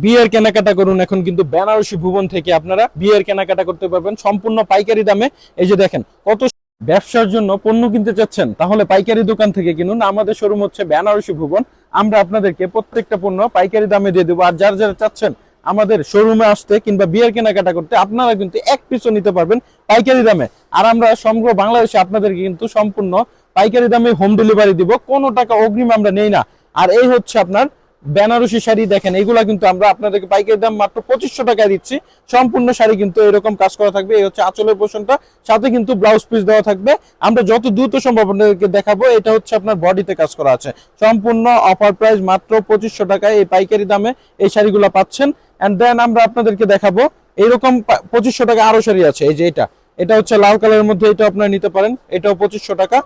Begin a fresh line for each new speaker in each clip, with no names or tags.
বিয়ের কেনাকাটা করুন, এখন কিন্তু বেনারসি ভুবন থেকে আপনারা বিয়ের কেনাকাটা করতে পারবেন, সম্পূর্ণ পাইকারি দামে। এই যে দেখেন, কত ব্যবসার জন্য পণ্য কিনতে চাচ্ছেন, তাহলে পাইকারি দোকান থেকে কিনুন। আমাদের শোরুম হচ্ছে বেনারসি ভুবন। আমরা আপনাদেরকে প্রত্যেকটা পণ্য পাইকারি দামে দিয়ে দেবো। আর যারা যারা চাচ্ছেন আমাদের শোরুমে আসতে কিংবা বিয়ের কেনাকাটা করতে, আপনারা কিন্তু এক পিসও নিতে পারবেন পাইকারি দামে। আর আমরা সমগ্র বাংলাদেশে আপনাদেরকে কিন্তু সম্পূর্ণ পাইকারি দামে হোম ডেলিভারি দিব। কোনো টাকা অগ্রিম আমরা নেই না। আর এই হচ্ছে আপনার বেনারসি শাড়ি দেখেন, এগুলা কিন্তু আমরা আপনাদেরকে পাইকারি দাম মাত্র পঁচিশশো টাকায় দিচ্ছি। সম্পূর্ণ শাড়ি কিন্তু এরকম কাজ করা থাকবে, এই হচ্ছে আঁচলের পোষণটা সাথে কিন্তু ব্লাউজ পিস দেওয়া থাকবে। আমরা যত দ্রুত সম্ভব আপনাদেরকে দেখাবো, এটা হচ্ছে আপনার বডিতে কাজ করা আছে। সম্পূর্ণ অফার প্রাইস মাত্র পঁচিশশো টাকায় এই পাইকারি দামে এই শাড়িগুলো পাচ্ছেন। অ্যান্ড দেন আমরা আপনাদেরকে দেখাবো এইরকম পঁচিশশো টাকা আরও শাড়ি আছে, এই যে এটা। এটা হচ্ছে লাল কালারের মধ্যে এটা আপনারা নিতে পারেন, এটাও পঁচিশশো টাকা।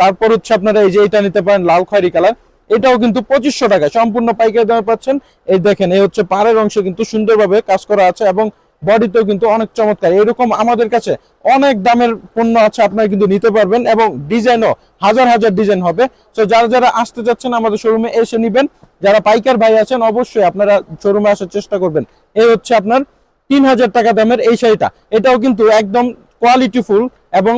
তারপর হচ্ছে আপনারা এই যে এটা নিতে পারেন লাল খয়েরি কালার। এটাও কিন্তু পঁচিশশো টাকা। সম্পূর্ণ পাইকারি দামে পাচ্ছেন। এই দেখেন, এই হচ্ছে পাড়ের অংশে কিন্তু সুন্দরভাবে কাজ করা আছে এবং বডিতেও কিন্তু অনেক চমৎকার। এরকম আমাদের কাছে অনেক দামের পণ্য আছে, আপনারা কিন্তু নিতে পারবেন এবং ডিজাইনও হাজার হাজার ডিজাইন হবে। তো যারা যারা আসতে যাচ্ছেন আমাদের শোরুমে এসে নিবেন। যারা পাইকার ভাই আছেন, অবশ্যই আপনারা শোরুমে আসার চেষ্টা করবেন। এই হচ্ছে আপনার তিন হাজার টাকা দামের এই শাড়িটা। এটাও কিন্তু একদম কোয়ালিটিফুল এবং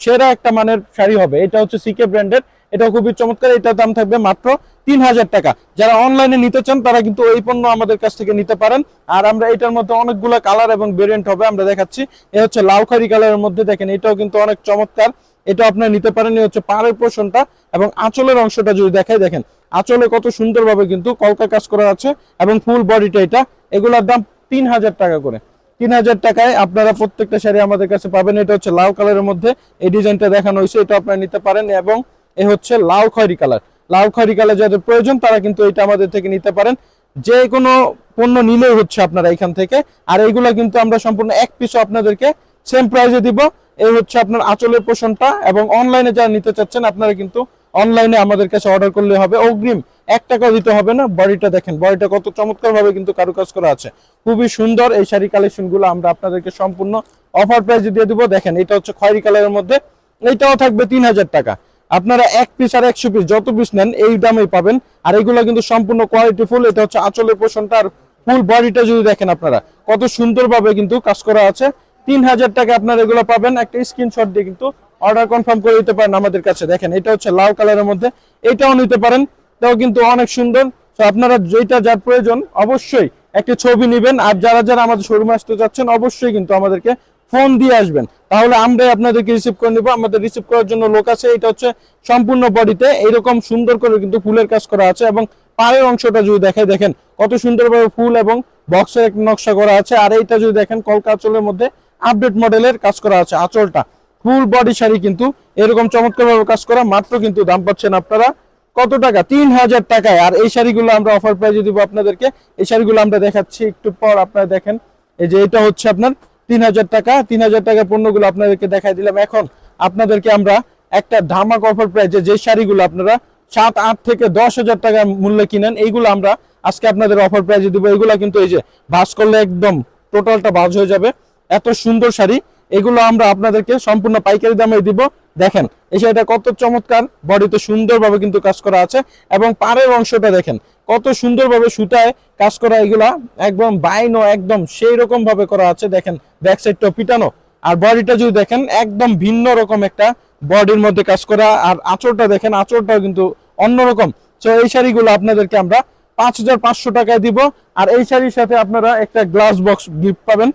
সেরা একটা মানের শাড়ি হবে। এটা হচ্ছে সিকে ব্র্যান্ডের এটা খুবই চমৎকার, এটার দাম থাকবে মাত্র তিন হাজার টাকা। যারা অনলাইনে নিতে চান, তারা কিন্তু এই পণ্য আমাদের কাছ থেকে নিতে পারেন। আর আমরা এটার মধ্যে অনেকগুলো কালার এবং ভেরিয়েন্ট হবে, আমরা দেখাচ্ছি। এ হচ্ছে লাল খয়েরি কালারের মধ্যে দেখেন, এটাও কিন্তু অনেক চমৎকার। এটা আপনার নিতে পারেন এই হচ্ছে পাড়ের পোষণটা এবং আঁচলের অংশটা যদি দেখাই, দেখেন, আঁচলে কত সুন্দরভাবে কিন্তু কলকা কাজ করা আছে এবং ফুল বডিটা এটা। এগুলোর দাম তিন হাজার টাকা করে। তিন হাজার টাকায় আপনারা প্রত্যেকটা শাড়ি আমাদের কাছে পাবেন। এটা হচ্ছে লাল কালারের মধ্যে। এই ডিজাইনটা দেখানো হয়েছে, এটা আপনারা নিতে পারেন এবং এ হচ্ছে লাল খয়েরি কালার। লাল খয়েরি কালার যাদের প্রয়োজন, তারা কিন্তু এটা আমাদের থেকে নিতে পারেন। যে কোনো পণ্য নিলেই হচ্ছে আপনারা এখান থেকে। আর এইগুলা কিন্তু আমরা সম্পূর্ণ এক পিসও আপনাদেরকে সেম প্রাইসে দিব। এই হচ্ছে আপনার আঁচলের পোষণটা এবং অনলাইনে যারা নিতে চাচ্ছেন, আপনারা কিন্তু অনলাইনে আমাদের কাছে অর্ডার করলে হবে। অগ্রিম এক টাকাও দিতে হবে না। বডিটা দেখেন বডিটা কত চমৎকার ভাবে কিন্তু কারুকাজ করা আছে। খুবই সুন্দর এই শাড়ি কালেকশনগুলো আমরা আপনাদেরকে সম্পূর্ণ অফার প্রাইসে দিয়ে দিব। দেখেন, এটা হচ্ছে খয়েরি কালারের মধ্যে। এইটাও থাকবে তিন হাজার টাকা। আপনারা এক পিস আর একশো পিস যত পিস নেন, এই দামেই পাবেন। আর এগুলো কিন্তু সম্পূর্ণ কোয়ালিটি ফুল এটা হচ্ছে আঁচলের পোষণটা আর ফুল বডিটা যদি দেখেন আপনারা, কত সুন্দরভাবে কিন্তু কাজ করা আছে। তিন হাজার টাকা আপনারা এগুলো পাবেন। একটা স্ক্রিনশট দিয়ে কিন্তু অর্ডার কনফার্ম করে দিতে পারেন আমাদের কাছে। দেখেন, এটা হচ্ছে লাল কালারের মধ্যে। এটাও নিতে পারেন। এটাও কিন্তু অনেক সুন্দর। তো আপনারা যেটা যার প্রয়োজন, অবশ্যই একটি ছবি নেবেন। আর যারা যারা আমাদের শোরুমে আসতে যাচ্ছেন অবশ্যই কিন্তু আমাদেরকে ফোন দিয়ে আসবেন। তাহলে আমরাই আপনাদেরকে রিসিভ করে নিবো। আমাদের রিসিভ করার জন্য লোক আছে। এটা হচ্ছে সম্পূর্ণ বডিতে এইরকম সুন্দর করে কিন্তু ফুলের কাজ করা আছে এবং পায়ের অংশটা যদি দেখে দেখেন কত সুন্দরভাবে ফুল এবং বক্সের একটা নকশা করা আছে। আর এইটা যদি দেখেন কলকা আঁচলের মধ্যে আপডেট মডেলের কাজ করা আছে আঁচলটা। ফুল বডি শাড়ি কিন্তু এরকম চমৎকার ভাবে কাজ করা, মাত্র কিন্তু দাম পাচ্ছেন আপনারা কত টাকা? তিন হাজার টাকায়। আর এই শাড়িগুলো আমরা অফার প্রাইজে দিব আপনাদেরকে। এই শাড়িগুলো আমরা দেখাচ্ছি একটু পর, আপনারা দেখেন। এই যে এটা হচ্ছে আপনার তিন হাজার টাকা। তিন হাজার টাকার পণ্যগুলো আপনাদেরকে দেখাই দিলাম। এখন আপনাদেরকে আমরা একটা ধামাক অফার প্রাইজে যে শাড়িগুলো আপনারা সাত, আট থেকে দশ হাজার টাকা মূল্যে কিনেন, এইগুলো আমরা আজকে আপনাদের অফার প্রাইজে দিব। এগুলো কিন্তু এই যে ভাস করলে একদম টোটালটা ভাজ হয়ে যাবে। এত সুন্দর শাড়ি। এগুলো আমরা আপনাদেরকে সম্পূর্ণ পাইকারি দামে দিব। দেখেন, এই শাড়িটা কত চমৎকার, বডিতে সুন্দরভাবে কিন্তু কাজ করা আছে এবং পাড়ের অংশটা দেখেন, কত সুন্দরভাবে সুতায় কাজ করা এগুলা, একদম বাইনো, একদম সেই রকম ভাবে করা আছে। দেখেন ব্যাক সাইডটা পিটানো। আর বডিটা যদি দেখেন, একদম ভিন্ন রকম একটা বডির মধ্যে কাজ করা। আর আঁচড়টা দেখেন আঁচড়টাও কিন্তু অন্যরকম। তো এই শাড়িগুলো আপনাদেরকে আমরা পাঁচ হাজার পাঁচশো টাকায় দিব। আর এই শাড়ির সাথে আপনারা একটা গ্লাস বক্স গিফট পাবেন।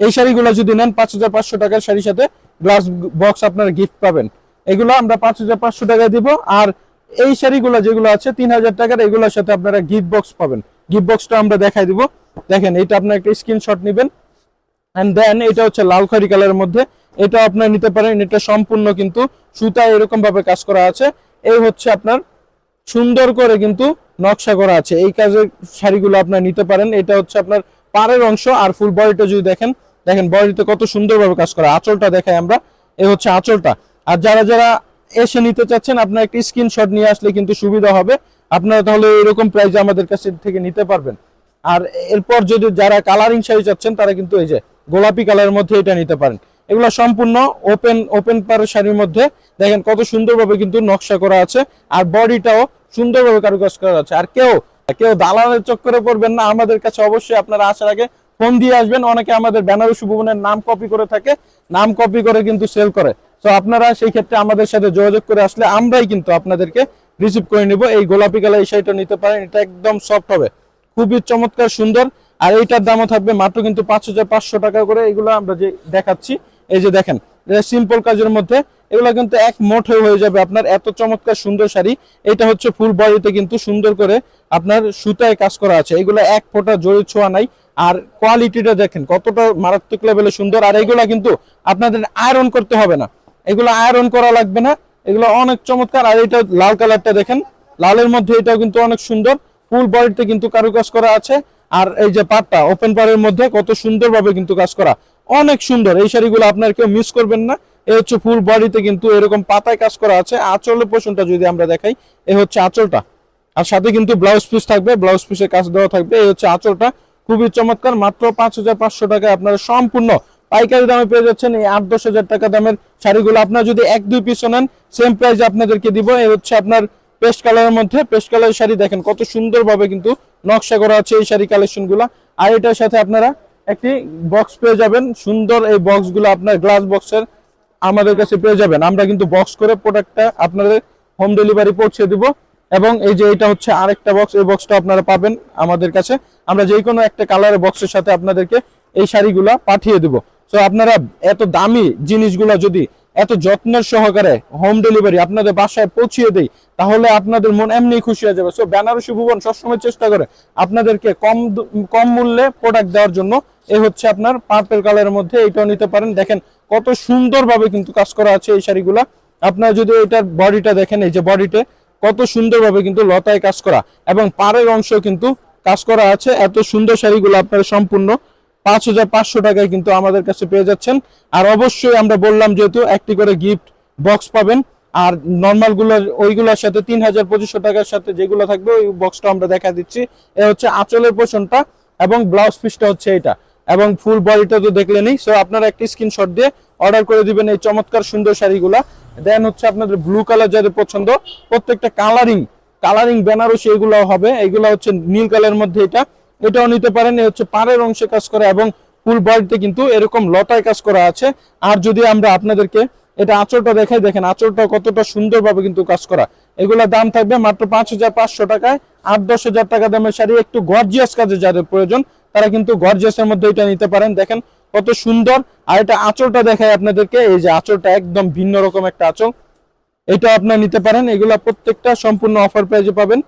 এই শাড়িগুলো যদি নেন পাঁচ হাজার পাঁচশো টাকার শাড়ির সাথে গ্লাস বক্স আপনার গিফট পাবেন। এগুলো আমরা পাঁচ হাজার পাঁচশো টাকায় দিব আর এই শাড়িগুলো যেগুলো আছে তিন হাজার টাকার, এগুলোর সাথে আপনারা গিফট বক্স পাবেন। গিফট বক্সটা আমরা দেখাই দিব। দেখেন, এটা আপনার একটা স্ক্রিনশট নেবেন। অ্যান্ড দেন এটা হচ্ছে লাল খয়েরি কালারের মধ্যে। এটা আপনার নিতে পারেন। এটা সম্পূর্ণ কিন্তু সুতা এরকম ভাবে কাজ করা আছে। এই হচ্ছে আপনার সুন্দর করে কিন্তু নকশা করা আছে। এই কাজের শাড়িগুলো আপনার নিতে পারেন। এটা হচ্ছে আপনার পাড়ের অংশ। আর ফুল বডিটা যদি দেখেন দেখেন বডিতে কত সুন্দরভাবে কাজ করা। আঁচলটা দেখাই আমরা। এই হচ্ছে আঁচলটা। আর যারা যারা এসে নিতে চাচ্ছেন, আপনার একটা স্ক্রিনশট নিয়ে আসলে কিন্তু সুবিধা হবে। আপনারা তাহলে এরকম প্রাইজে আমাদের কাছে থেকে নিতে পারবেন। আর এরপর যদি যারা কালারিং শাড়ি চাচ্ছেন, তারা কিন্তু এই যে গোলাপি কালারের মধ্যে এটা নিতে পারেন। এগুলো সম্পূর্ণ ওপেন ওপেন পাড়ের শাড়ির মধ্যে। দেখেন কত সুন্দরভাবে কিন্তু নকশা করা আছে। আর বডিটাও সুন্দরভাবে কারুকাজ করা আছে। আর কেউ কেউ দালালের চক্করে পড়বেন না। আমাদের কাছে অবশ্যই আপনারা আসার আগে ফোন দিয়ে আসবেন। অনেকে আমাদের বেনারসি ভুবনের নাম কপি করে থাকে, নাম কপি করে কিন্তু সেল করে। তো আপনারা সেই ক্ষেত্রে আমাদের সাথে যোগাযোগ করে আসলে আমরাই কিন্তু আপনাদেরকে রিসিভ করে নিব। এই গোলাপি কালার এই শাড়িটা নিতে পারেন, এটা একদম সফট হবে। খুবই চমৎকার, সুন্দর। আর এইটার দামও থাকবে মাত্র কিন্তু পাঁচ হাজার পাঁচশো টাকা করে। এগুলো আমরা যে দেখাচ্ছি, এই যে দেখেন সিম্পল কাজের মধ্যে। এগুলো কিন্তু এক মোট হয়ে যাবে আপনার এত চমৎকার, সুন্দর শাড়ি। এটা হচ্ছে ফুল বডিতে কিন্তু সুন্দর করে আপনার সুতায় কাজ করা আছে। এগুলো এক ফোঁটা জড়ি ছোঁয়া নাই। আর কোয়ালিটিটা দেখেন, কতটা মারাত্মক লেভেলে সুন্দর। আর এগুলা কিন্তু আপনাদের আয়রন করতে হবে না। এগুলো আয়রন করা লাগবে না। এগুলো অনেক চমৎকার। আর এটা লাল কালারটা দেখেন, লালের মধ্যে এটাও কিন্তু অনেক সুন্দর। ফুল বডিতে কিন্তু কারুকাজ করা আছে। আর এই যে পাটটা ওপেন পারের মধ্যে কত সুন্দরভাবে কিন্তু কাজ করা। অনেক সুন্দর। এই শাড়িগুলো আপনার কেউ মিস করবেন না। এই হচ্ছে ফুল বডিতে কিন্তু এরকম পাতায় কাজ করা আছে। আঁচলের পোষণটা যদি আমরা দেখাই এই হচ্ছে আঁচলটা। আর সাথে কিন্তু ব্লাউজ পিস থাকবে। ব্লাউজ পিসে কাজ দেওয়া থাকবে। এই হচ্ছে আঁচলটা। খুবই চমৎকার, মাত্র পাঁচ হাজার পাঁচশো টাকায় আপনারা সম্পূর্ণ পাইকারি দামে পেয়ে যাচ্ছেন। এই আট দশ হাজার টাকা দামের শাড়িগুলো আপনার যদি এক, দুই পিসও নেন সেম প্রাইস আপনাদেরকে দিব। এই হচ্ছে আপনার পেস্ট কালারের মধ্যে, পেস্ট কালারের শাড়ি দেখেন, কত সুন্দরভাবে কিন্তু নকশা করা আছে এই শাড়ি কালেকশনগুলা আর এটার সাথে আপনারা একটি বক্স পেয়ে যাবেন। সুন্দর এই বক্সগুলো আপনার গ্লাস বক্সের আমাদের কাছে পেয়ে যাবেন। আমরা কিন্তু বক্স করে প্রোডাক্টটা আপনাদের হোম ডেলিভারি পৌঁছে দিব। এবং এই যে এটা হচ্ছে আরেকটা বক্স এই বক্সটা আপনারা পাবেন আমাদের কাছে। আমরা যে কোনো একটা কালারের বক্সের সাথে আপনাদেরকে এই শাড়িগুলা পাঠিয়ে দেব। তো আপনারা এত দামি জিনিসগুলা যদি এত যত্নের সহকারে হোম ডেলিভারি আপনাদের বাসায় পৌঁছিয়ে দেই, তাহলে আপনাদের মন এমনি খুশি হয়ে যাবে। সো বেনারসি ভুবন সবসময় চেষ্টা করে আপনাদেরকে কম কম মূল্যে প্রোডাক্ট দেওয়ার জন্য। এই হচ্ছে আপনার পার্পেল কালারের মধ্যে এটাও নিতে পারেন। দেখেন কত সুন্দরভাবে কিন্তু কাজ করা আছে এই শাড়িগুলা। আপনারা যদি এটার বডিটা দেখেন, এই যে বডিতে কত সুন্দরভাবে কিন্তু লতায় কাজ করা। এবং পাড়ের অংশ কিন্তু কাজ করা আছে। এত সুন্দর শাড়িগুলো আপনারা সম্পূর্ণ পাঁচ হাজার পাঁচশো টাকায় কিন্তু আমাদের কাছে পেয়ে যাচ্ছেন। আর অবশ্যই আমরা বললাম যেহেতু একটি করে গিফট বক্স পাবেন। আর নর্মালগুলোর ওইগুলোর সাথে তিন হাজার পঁচিশশো টাকার সাথে যেগুলো থাকবে, ওই বক্সটা আমরা দেখা দিচ্ছি। এ হচ্ছে আঁচলের পোষণটা এবং ব্লাউজ পিসটা হচ্ছে এটা। এবং ফুল বডিটা তো দেখলেনই। সো আপনারা একটি স্ক্রিনশট দিয়ে অর্ডার করে দিবেন এই চমৎকার সুন্দর শাড়িগুলা। দেন হচ্ছে আপনাদের ব্লু কালার যাদের পছন্দ, প্রত্যেকটা কালারিং কালারিং বেনারসি এগুলো হবে, এগুলো হচ্ছে নীল কালারের মধ্যে এটা। এটাও নিতে পারেন হচ্ছে পাড়ের অংশে কাজ করা এবং ফুল বডিতে কিন্তু এরকম লতায় কাজ করা আছে। আর যদি আমরা আপনাদেরকে এটা আঁচড়টা দেখাই, দেখেন আঁচড়টা কতটা সুন্দরভাবে কিন্তু কাজ করা। এগুলোর দাম থাকবে মাত্র পাঁচ হাজার পাঁচশো টাকায়। আট দশ হাজার টাকা দামের শাড়ি, একটু গর্জিয়াস কাজে যাদের প্রয়োজন তারা কিন্তু গর্জিয়াসের মধ্যে এটা নিতে পারেন। দেখেন কত সুন্দর। আর এটা আঁচলটা দেখায় আপনাদেরকে। এই যে আঁচলটা একদম ভিন্ন রকম একটা আঁচল। এটা আপনারা নিতে পারেন। এগুলা প্রত্যেকটা সম্পূর্ণ অফার প্রাইজে পাবেন।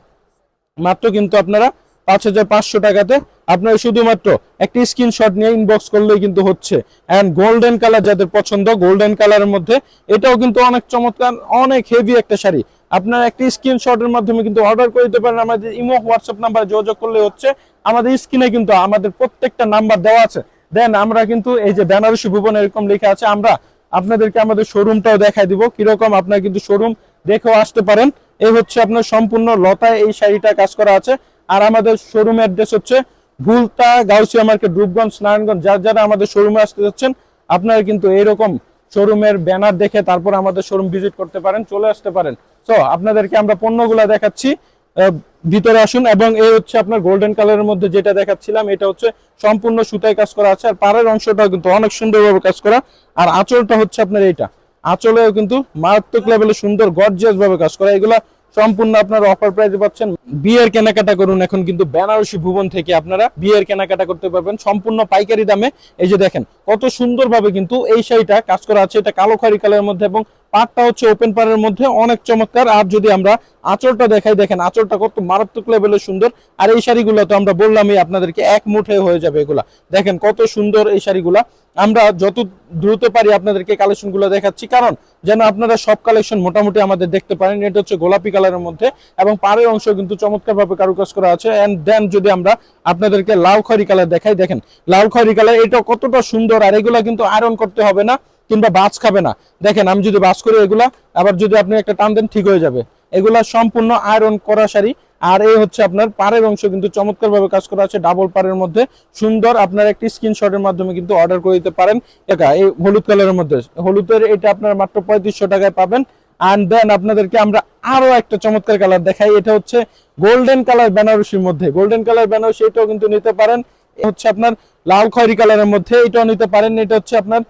মাত্র কিন্তু আপনারা পাঁচ হাজার পাঁচশো টাকাতে আপনারা শুধুমাত্র একটি স্ক্রিনশট নিয়ে ইনবক্স করলেই কিন্তু হচ্ছে। অ্যান্ড গোল্ডেন কালার যাদের পছন্দ গোল্ডেন কালারের মধ্যে এটাও কিন্তু অনেক চমৎকার, অনেক হেভি একটা শাড়ি। আপনারা একটি স্ক্রিনশটের মাধ্যমে কিন্তু অর্ডার করে দিতে পারেন। আমাদের ইমো, হোয়াটসঅ্যাপ নাম্বারে যোগাযোগ করলে হচ্ছে। আমাদের স্ক্রিনে কিন্তু আমাদের প্রত্যেকটা নাম্বার দেওয়া আছে। দেন আমরা কিন্তু এই যে বেনারসি ভুবন এরকম লেখা আছে, আমরা আপনাদেরকে আমাদের শোরুমটাও দেখাই দিব। কীরকম আপনার কিন্তু শোরুম দেখেও আসতে পারেন। এই হচ্ছে আপনার সম্পূর্ণ লতায় এই শাড়িটা কাজ করা আছে। আর আমাদের শোরুম অ্যাড্রেস হচ্ছে ভুলতা গাউসিয়া মার্কেট, রূপগঞ্জ, নারায়ণগঞ্জ। যার যারা আমাদের শোরুমে আসতে যাচ্ছেন, আপনারা কিন্তু এরকম শোরুমের ব্যানার দেখে তারপর আমাদের শোরুম ভিজিট করতে পারেন, চলে আসতে পারেন। তো আপনাদেরকে আমরা পণ্যগুলা দেখাচ্ছি। ভিতরে আসুন এবং এই হচ্ছে আপনার গোল্ডেন কালারের মধ্যে যেটা দেখাচ্ছিলাম, এটা হচ্ছে সম্পূর্ণ সুতায় কাজ করা আছে। আর পাড়ের অংশটা কিন্তু অনেক সুন্দরভাবে কাজ করা। আর আঁচলটা হচ্ছে আপনার এইটা। আঁচলেও কিন্তু মারাত্মক লেভেলে সুন্দর গর্জিয়াস ভাবে কাজ করা। এগুলা সম্পূর্ণ আপনারা অফার প্রাইসে পাচ্ছেন। বিয়ের কেনাকাটা করুন এখন কিন্তু বেনারসি ভুবন থেকে আপনারা বিয়ের কেনাকাটা করতে পারবেন সম্পূর্ণ পাইকারি দামে। এই যে দেখেন, কত সুন্দরভাবে কিন্তু এই শাড়িটা কাজ করা আছে। এটা কালো খারি কালারের মধ্যে এবং পাটটা হচ্ছে ওপেন পারের মধ্যে। অনেক চমৎকার। আর যদি আমরা আঁচলটা দেখাই, দেখেন আঁচলটা কত মারাত্মক লেভেলের সুন্দর। আর এই শাড়িগুলো তো আমরা বললামই আপনাদেরকে, এক মুঠে হয়ে যাবে এগুলা। দেখেন কত সুন্দর এই শাড়িগুলা। আমরা যত দ্রুত পারি আপনাদেরকে কালেকশনগুলো দেখাচ্ছি। কারণ যেন আপনারা সব কালেকশন মোটামুটি আমাদের দেখতে পারেন, এটা হচ্ছে গোলাপি কালারের মধ্যে এবং পাড়ের অংশ কিন্তু চমৎকার ভাবে কারুকাজ করা আছে। এন্ড দেন যদি আমরা আপনাদেরকে লাল খয়রি কালার দেখাই, দেখেন লাল খয়রি কালার এটা কতটা সুন্দর। আর এগুলা কিন্তু আয়রন করতে হবে না, কিংবা বাজ খাবে না। দেখেন আমি যদি বাজ করি এগুলা, আবার যদি আপনি একটা টান দেন, ঠিক হয়ে যাবে। এগুলা সম্পূর্ণ আয়রন করা শাড়ি। আর এই হচ্ছে আপনার পাড়ের অংশ, কিন্তু চমৎকার ভাবে কাজ করা আছে ডাবল পাড়ের মধ্যে। সুন্দর আপনার একটি স্ক্রিনশটের মাধ্যমে কিন্তু অর্ডার করে দিতে পারেন। একা এই হলুদ কালারের মধ্যে, হলুদের এটা আপনার মাত্র পঁয়ত্রিশশো টাকায় পাবেন। অ্যান্ড দেন আপনাদেরকে আমরা আরও একটা চমৎকার কালার দেখাই, এটা হচ্ছে গোল্ডেন কালার বেনারসির মধ্যে। গোল্ডেন কালার বেনারসি, এটাও কিন্তু নিতে পারেন। হচ্ছে আপনার লাল খয়রি কালারের মধ্যে, এটাও নিতে পারেন। এটা হচ্ছে আপনার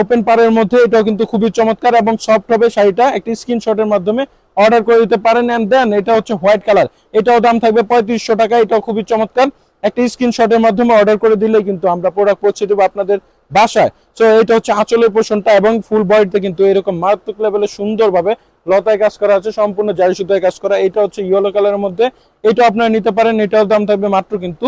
ওপেন পারের মধ্যে, এটাও কিন্তু খুবই চমৎকার এবং সফট হবে শাড়িটা। একটি স্ক্রিনশটের মাধ্যমে অর্ডার করে দিতে পারেন এন্ড দেন এটা হচ্ছে হোয়াইট কালার। এটাও দাম থাকবে পঁয়ত্রিশশো টাকা, এটাও খুবই চমৎকার। একটি স্ক্রিনশটের মাধ্যমে অর্ডার করে দিলে কিন্তু আমরা প্রোডাক্ট পৌঁছে দেবো আপনাদের বাসায়। সো এটা হচ্ছে আঁচলের পোষণটা এবং ফুল বডিতে কিন্তু এরকম মারাত্মক লেভেলে সুন্দরভাবে লতায় কাজ করা আছে, সম্পূর্ণ জারি সুতায় কাজ করা। এটা হচ্ছে ইয়েলো কালারের মধ্যে। এটা আপনারা নিতে পারেন, এটাও দাম থাকবে মাত্র কিন্তু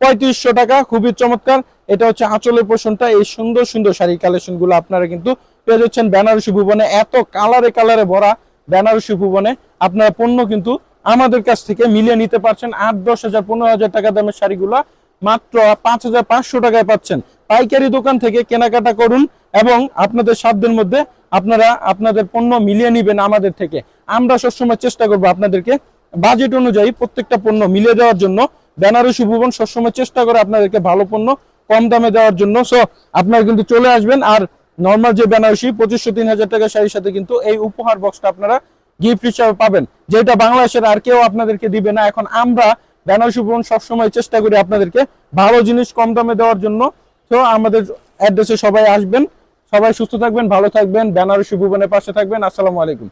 পঁয়ত্রিশশো টাকা, খুবই চমৎকার। এটা হচ্ছে আঁচলের পোষণটা। এই সুন্দর সুন্দর শাড়ি কালেকশনগুলো আপনারা কিন্তু পেয়ে যাচ্ছেন বেনারসি ভুবনে। এত কালারে কালারে ভরা বেনারসি ভুবনে আপনারা পণ্য কিন্তু আমাদের কাছ থেকে মিলিয়ে নিতে পারছেন। আট, দশ হাজার, পনেরো হাজার টাকা দামের শাড়িগুলো, মাত্র পাঁচ হাজার পাঁচশো টাকায় পাচ্ছেন। পাইকারি দোকান থেকে কেনাকাটা করুন এবং আপনাদের সাধ্যের মধ্যে আপনারা আপনাদের পণ্য মিলিয়ে নিবেন আমাদের থেকে। আমরা সবসময় চেষ্টা করব আপনাদেরকে বাজেট অনুযায়ী প্রত্যেকটা পণ্য মিলিয়ে দেওয়ার জন্য। বেনারসি ভুবন সবসময় চেষ্টা করে আপনাদেরকে ভালো পণ্য কম দামে দেওয়ার জন্য। সো আপনারা কিন্তু চলে আসবেন আর নর্মাল যে বেনারসি পঁচিশশো তিন হাজার টাকা শাড়ির সাথে কিন্তু এই উপহার বক্সটা আপনারা গিফট হিসাবে পাবেন। যেটা বাংলাদেশের আর কেউ আপনাদেরকে দিবে না। এখন আমরা বেনারসি ভুবন সবসময় চেষ্টা করি আপনাদেরকে ভালো জিনিস কম দামে দেওয়ার জন্য। তো আমাদের অ্যাড্রেসে সবাই আসবেন। সবাই সুস্থ থাকবেন, ভালো থাকবেন। বেনারসি ভুবনের পাশে থাকবেন। আসসালামু আলাইকুম।